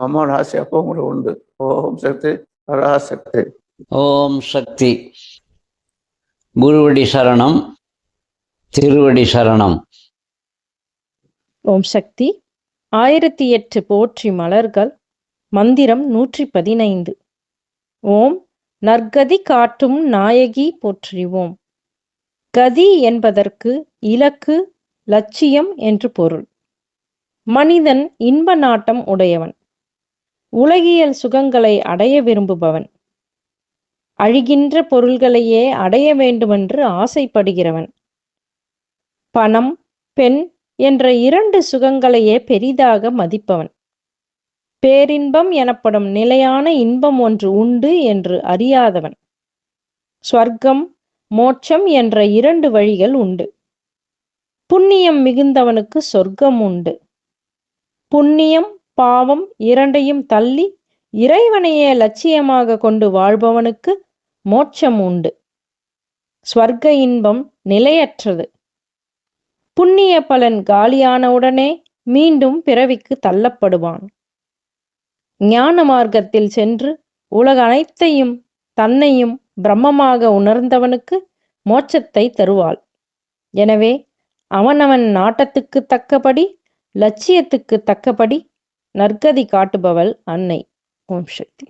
அம்மாவோட ஆசை அப்போ கூட உண்டு. ஓம் சக்தி பராசக்தி. ஓம் சக்தி. குருவடி சரணம் திருவடி சரணம். ஓம் சக்தி. ஆயிரத்தி எட்டு போற்றி மலர்கள் மந்திரம் நூற்றி பதினைந்து. ஓம் நற்கதி காட்டும் நாயகி போற்றிவோம். கதி என்பதற்கு இலக்கு லட்சியம் என்று பொருள். மனிதன் இன்ப நாட்டம் உடையவன். உலகியல் சுகங்களை அடைய விரும்புபவன். அழிகின்ற பொருள்களையே அடைய வேண்டுமென்று ஆசைப்படுகிறவன். பணம் பெண் என்ற இரண்டு சுகங்களையே பெரிதாக மதிப்பவன். பேரின்பம் எனப்படும் நிலையான இன்பம் ஒன்று உண்டு என்று அறியாதவன். ஸ்வர்க்கம் மோட்சம் என்ற இரண்டு வழிகள் உண்டு. புண்ணியம் மிகுந்தவனுக்கு சொர்க்கம் உண்டு. புண்ணியம் பாவம் இரண்டையும் தள்ளி இறைவனையே லட்சியமாக கொண்டு வாழ்பவனுக்கு மோட்சம் உண்டு. ஸ்வர்க்க இன்பம் நிலையற்றது. புண்ணிய பலன் காலியானவுடனே மீண்டும் பிறவிக்கு தள்ளப்படுவான். ஞான மார்க்கத்தில் சென்று உலக அனைத்தையும் தன்னையும் பிரம்மமாக உணர்ந்தவனுக்கு மோட்சத்தை தருவாள். எனவே அவனவன் நாட்டத்துக்கு தக்கபடி லட்சியத்துக்கு தக்கபடி நற்கதி காட்டுபவள் அன்னை. ஓம் சக்தி.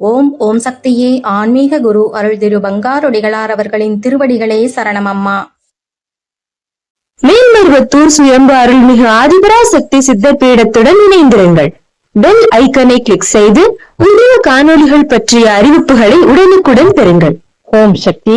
ஓம் ஓம் சக்தியே ஆன்மீக குரு அருள் திரு பங்காரொடிகளார் அவர்களின் திருவடிகளே சரணம் அம்மா. மேல்மருவத்தூர் சுயம்பு அருள்மிகு ஆதிபராசக்தி சித்தர் பீடத்துடன் இணைந்திருங்கள். பெல் ஐக்கனை கிளிக் செய்து புதிய காணொளிகள் பற்றிய அறிவிப்புகளை உடனுக்குடன் பெறுங்கள். ஓம் சக்தி.